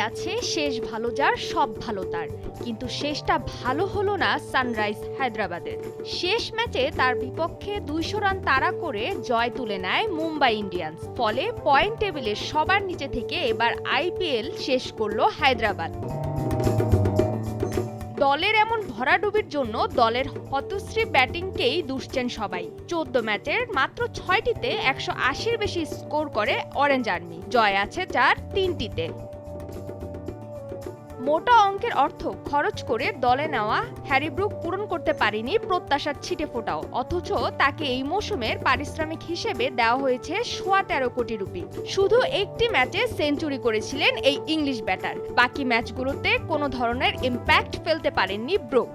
আছে, শেষ ভালো যার, সব ভালো তার। কিন্তু শেষটা ভালো হলো না সানরাইজ হায়দ্রাবাদের। শেষ ম্যাচে তার বিপক্ষে দুইশো রান তাড়া করে জয় তুলে নেয় মুম্বাই ইন্ডিয়ান্স। ফলে পয়েন্ট টেবিলের সবার নিচে থেকে এবার আইপিএল শেষ করল হায়দ্রাবাদ। দলের এমন ভরাডুবির জন্য দলের হতশ্রী ব্যাটিংকেই দুষছেন সবাই। চোদ্দ ম্যাচের মাত্র ছয়টিতে একশো আশির বেশি স্কোর করে অরেঞ্জ আর্মি। জয় আছে যার তিনটিতে। মোটা অঙ্কের অর্থ খরচ করে দলে নেওয়া। হ্যারি ব্রুক পূরণ করতে পারেনি প্রত্যাশার ছিটে ফোটাও। অথচ তাকে এই মৌসুমের পারিশ্রমিক হিসেবে দেওয়া হয়েছে সোয়া তেরো কোটি রুপি। শুধু একটি ম্যাচে সেঞ্চুরি করেছিলেন এই ইংলিশ ব্যাটার। বাকি ম্যাচগুলোতে কোনো ধরনের ইম্প্যাক্ট ফেলতে পারেননি ব্রুক।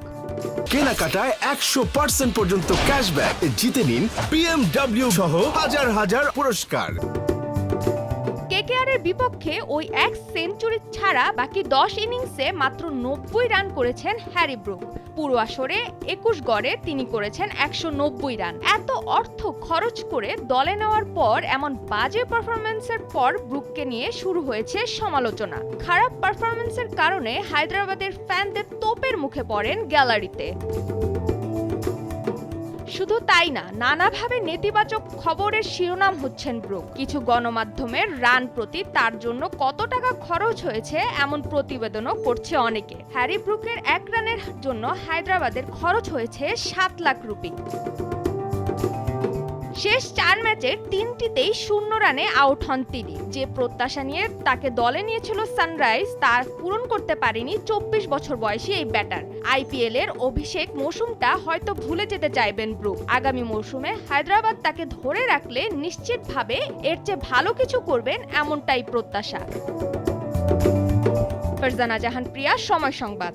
কেনাকাটায় একশো পার্সেন্ট পর্যন্ত ক্যাশব্যাক জিতে নিন বিএমডব্লিউ সহ হাজার হাজার পুরস্কার। কেকেআর এর বিপক্ষে ওই এক সেঞ্চুরি ছাড়া বাকি দশ ইনিংসে মাত্র নব্বই রান করেছেন হ্যারি ব্রুক। পুরো আসরে একুশ গড়ে তিনি করেছেন একশো নব্বই রান। এত অর্থ খরচ করে দলে নেওয়ার পর এমন বাজে পারফরমেন্সের পর ব্রুককে নিয়ে শুরু হয়েছে সমালোচনা। খারাপ পারফরমেন্সের কারণে হায়দ্রাবাদের ফ্যানদের তোপের মুখে পড়েন গ্যালারিতে। শুধু তাই না, নানাভাবে নেতিবাচক খবরের শিরোনাম হচ্ছেন ব্রুক। কিছু গণমাধ্যমের রান প্রতি তার জন্য কত টাকা খরচ হয়েছে এমন প্রতিবেদনও করছে অনেকে। হ্যারি ব্রুকের এক রানের জন্য হায়দ্রাবাদের খরচ হয়েছে সাত লাখ রুপি। শেষ চার ম্যাচের তিনটিতেই শূন্য রানে আউট হন তিনি। যে প্রত্যাশা নিয়ে তাকে দলে নিয়েছিল সানরাইজ, তার পূরণ করতে পারেনি চব্বিশ বছর বয়সী এই ব্যাটার। আইপিএল এর অভিষেক মৌসুমটা হয়তো ভুলে যেতে চাইবেন ব্রুক। আগামী মৌসুমে হায়দ্রাবাদ তাকে ধরে রাখলে নিশ্চিতভাবে এর চেয়ে ভালো কিছু করবেন এমনটাই প্রত্যাশা। ফারজানা জাহান প্রিয়া, সময় সংবাদ।